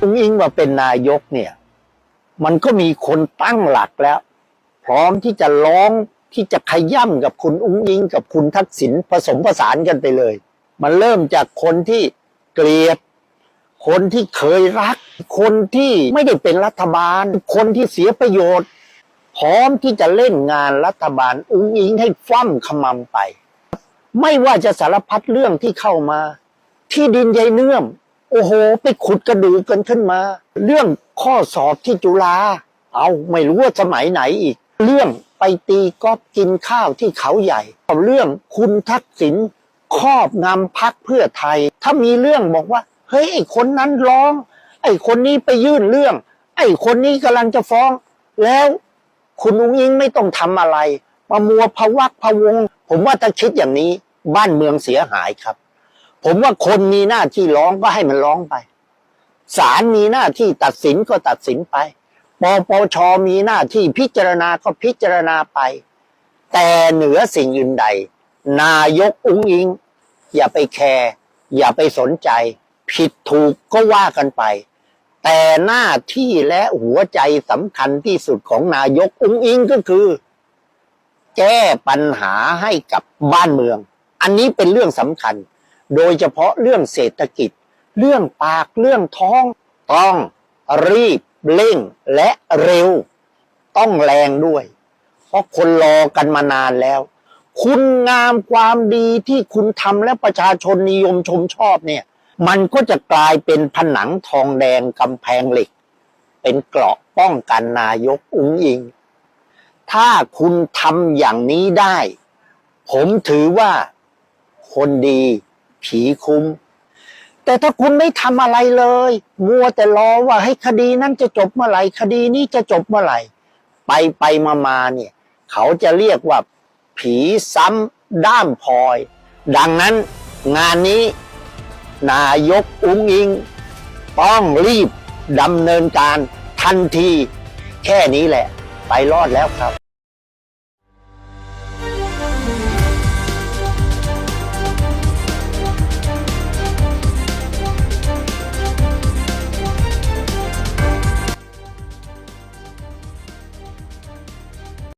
อุ้งอิงมาเป็นนายกเนี่ย มันก็มีคนตั้งหลักแล้ว พร้อมที่จะร้องที่จะขย่ำกับคุณอุ้งอิง กับคุณทักษิณผสมผสานกันไปเลย มันเริ่มจากคนที่เกลียด คนที่เคยรัก คนที่ไม่ได้เป็นรัฐบาล คนที่เสียประโยชน์ พร้อมที่จะเล่นงานรัฐบาลอุ้งอิงให้ฟั่มขมำไป ไม่ว่าจะสารพัดเรื่องที่เข้ามา ที่ดินยายเนื่อม โอ้โห ไปขุดกระดูกกันขึ้นมา เรื่องข้อสอบที่จุฬาเอาไม่รู้ว่าสมัยไหนอีก เรื่องไปตีกอฟกินข้าวที่เขาใหญ่เรื่องคุณทักษิณครอบงำพักเพื่อไทย ถ้ามีเรื่องบอกว่า เฮ้ยไอคนนั้นร้อง ไอ้คนนี้ไปยื่นเรื่อง ไอ้คนนี้กำลังจะฟ้อง แล้วคุณอุ้งอิงไม่ต้องทำอะไรมามัวพะวักพะวง ผมว่าถ้าคิดอย่างนี้บ้านเมืองเสียหายครับ ผมว่าคนมีหน้าที่ร้องก็ให้มันร้องไปศาลมีหน้าที่ตัดสินก็ตัดสินไปปปชมีหน้าที่พิจารณาก็พิจารณาไป แต่เหนือสิ่งอื่นใด นายกอุ้งอิง อย่าไปแคร์อย่าไปสนใจ ผิดถูกก็ว่ากันไป แต่หน้าที่และหัวใจสำคัญที่สุดของนายกอุ้งอิงก็คือ แก้ปัญหาให้กับบ้านเมือง อันนี้เป็นเรื่องสำคัญ โดยเฉพาะเรื่องเศรษฐกิจ เรื่องปากเรื่องท้อง ต้องรีบเร่งและเร็ว ต้องแรงด้วย เพราะคนรอกันมานานแล้ว คุณงามความดีที่คุณทำและประชาชนนิยมชมชอบเนี่ย มันก็จะกลายเป็นผนังทองแดงกำแพงเหล็ก เป็นเกราะป้องกันนายกอุ้งอิง ถ้าคุณทำอย่างนี้ได้ ผมถือว่าคนดี ผีคุ้ม แต่ถ้าคุณไม่ทำอะไรเลย มัวแต่รอว่าให้คดีนั้นจะจบเมื่อไหร่คดีนี้จะจบเมื่อไหร่ ไปไปมามาเนี่ย เขาจะเรียกว่า ผีซ้ำด้ามพลอย ดังนั้นงานนี้ นายกอุ้งอิง ต้องรีบดำเนินการทันที แค่นี้แหละ ไปรอดแล้วครับ